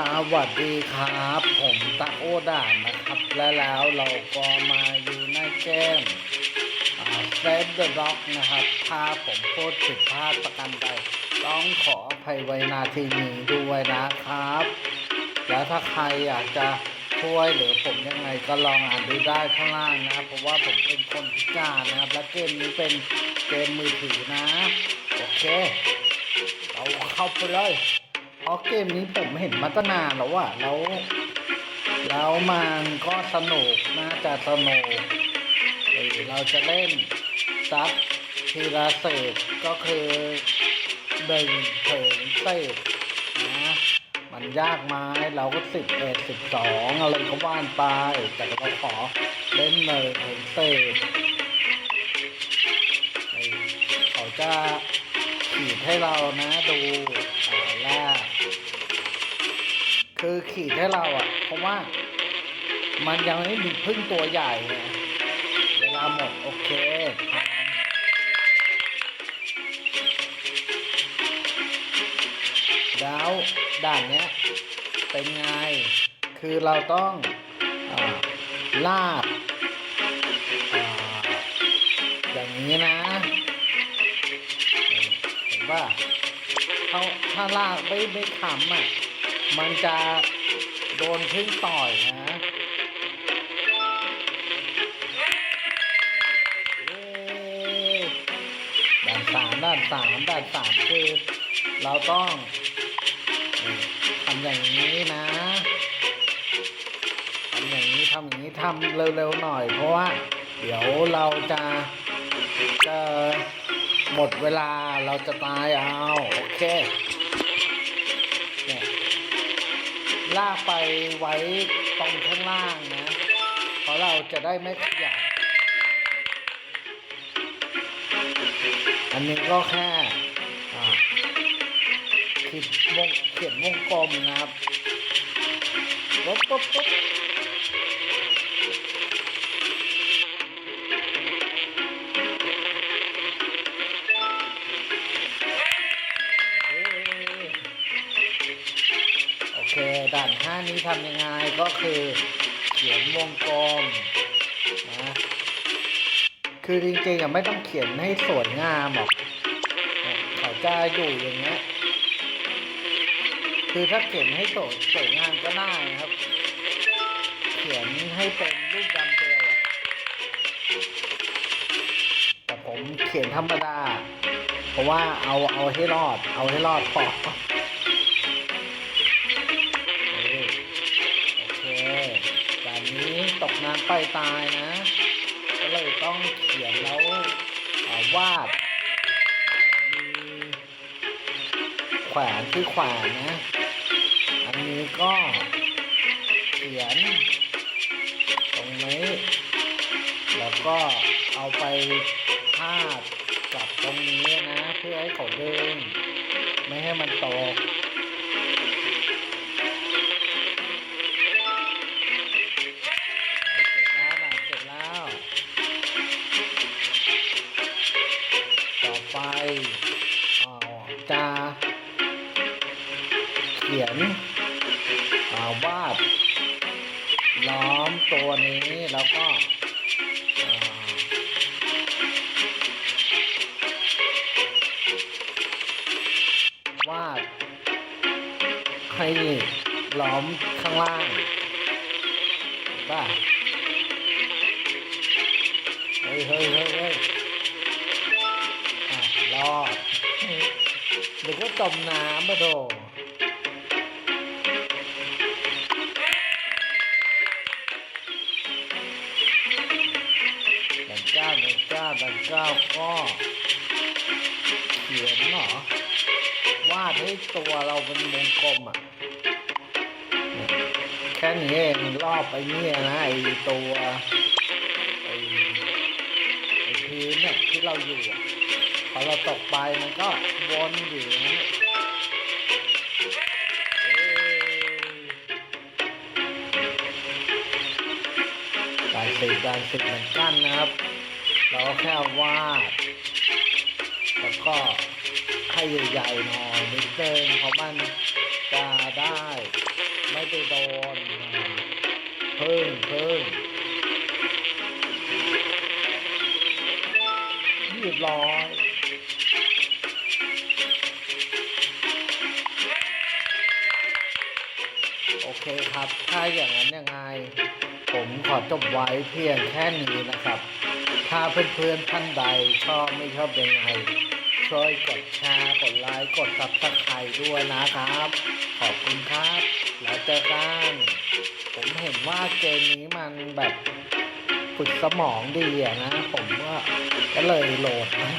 สวัสดีครับ ผมตะโอด่านนะครับ และแล้วเราก็มาอยู่ในเกมเซฟเดอะร็อกนะครับ ถ้าผมพูดผิดพลาดประกันใด ต้องขออภัยไว้นาทีนี้ด้วยนะครับ แล้วถ้าใครอยากจะช่วยหรือผมยังไงก็ลองอ่านดูได้ข้างล่างนะเพราะว่าผมเป็นคนพิการนะครับ และเกมนี้เป็นเกมมือถือนะ โอเค เราเข้าไปเลย เพราะเกมนี้ผมเห็นมาตั้งนานแล้วอะแล้ว แล้วมันก็สนุกน่าจะสนุกเอ้เราจะเล่นซับทีละเศษก็คือหนึ่งถึงเศษนะมันยากไหมเราก็สิบเอ็ดสิบสองอะไรก็ว่านไป แต่เราขอเล่นหนึ่งถึงเศษเขาจะขีดให้เรานะดูอ่าแรก คือขีดให้เราอะ เพราะว่ามันยังไม่มีพึ่งตัวใหญ่เวลาหมด โอเคแล้วด่านเนี้ยเป็นไง คือเราต้องอลาดอ่าอย่างนี้นะเห็นป่ะถ้าถ้าลากไม่ไม่ขำอะ มันจะโดนพึ่งต่อยนะด่านสามด่านสามด่านสามคือเราต้องทำอย่างนี้นะทำอย่างนี้ทำอย่างนี้ทำเร็วๆหน่อย เพราะว่าเดี๋ยวเราจะจะหมดเวลาเราจะตายเอา โอเค ลากไปไว้ตรงข้างล่างนะ เพราะเราจะได้ไม่ขยับอันนี้ก็แค่ขีดวงเขียนวงกลมนะครับปุ๊บปุ๊บปุ๊บ คด่านห้านี้ทำยังไงก็คือเขียนวงกลมนะคือจริงๆอะไม่ต้องเขียนให้สวยงามหรอกเขาจะอยู่อย่างเงี้ยคือถ้าเขียนให้สวยสวยงามก็ได้นะครับ เขียนให้เป็นรูปดัมเบลแต่ผมเขียนธรรมดา เพราะว่าเอาเอาให้รอด เอาให้รอดพอ ตกน้ำไปตายนะ ก็เลยต้องเขียนแล้ววาดมีแขวนที่แขวนนะ อันนี้ก็เขียน ตรงนี้ แล้วก็เอาไปพาดกับตรงนี้นะ เพื่อให้เขาเดิน ไม่ให้มันตก ยนาวาดล้อมตัวนี้แล้วก็วาดให้ล้อมข้างล่างเห็นป่ะเฮ้ยเฮ้ยเฮ้ยเฮ้ยอะรอดหรือว่าจมน้ำมาโด ดันเก้าก็เขียนเหรอวาดให้ตัวเราเป็นวงกลมอะเนี่ยแค่นี้เองรอบไปเนี่ยนะไอตัวไอไอพื้นเนี่ยที่เราอยู่พอเราตกไปมันก็วนอยู่นะการสิบการสิบมือนกั้นนะครับ เราก็แค่วาดแล้วก็ให้ใหญ่ๆหน่อยนิดนึงเพราะมันจะได้พึ่งพึ่งเรียบร้อยโอเคครับ ถ้าอย่างนั้นยังไง ผมขอจบไว้เพียงแค่นี้นะครับ ถ้าเพื่อนๆท่านใดชอบไม่ชอบยังไงช่วยกดแชร์กดไลค์กดซับสไครต์ด้วยนะครับ ขอบคุณครับ แล้วเจอกันผมเห็นว่าเกมนี้มันแบบฝึกสมองดีอะนะ ผมว่าก็เลยโหลดนะ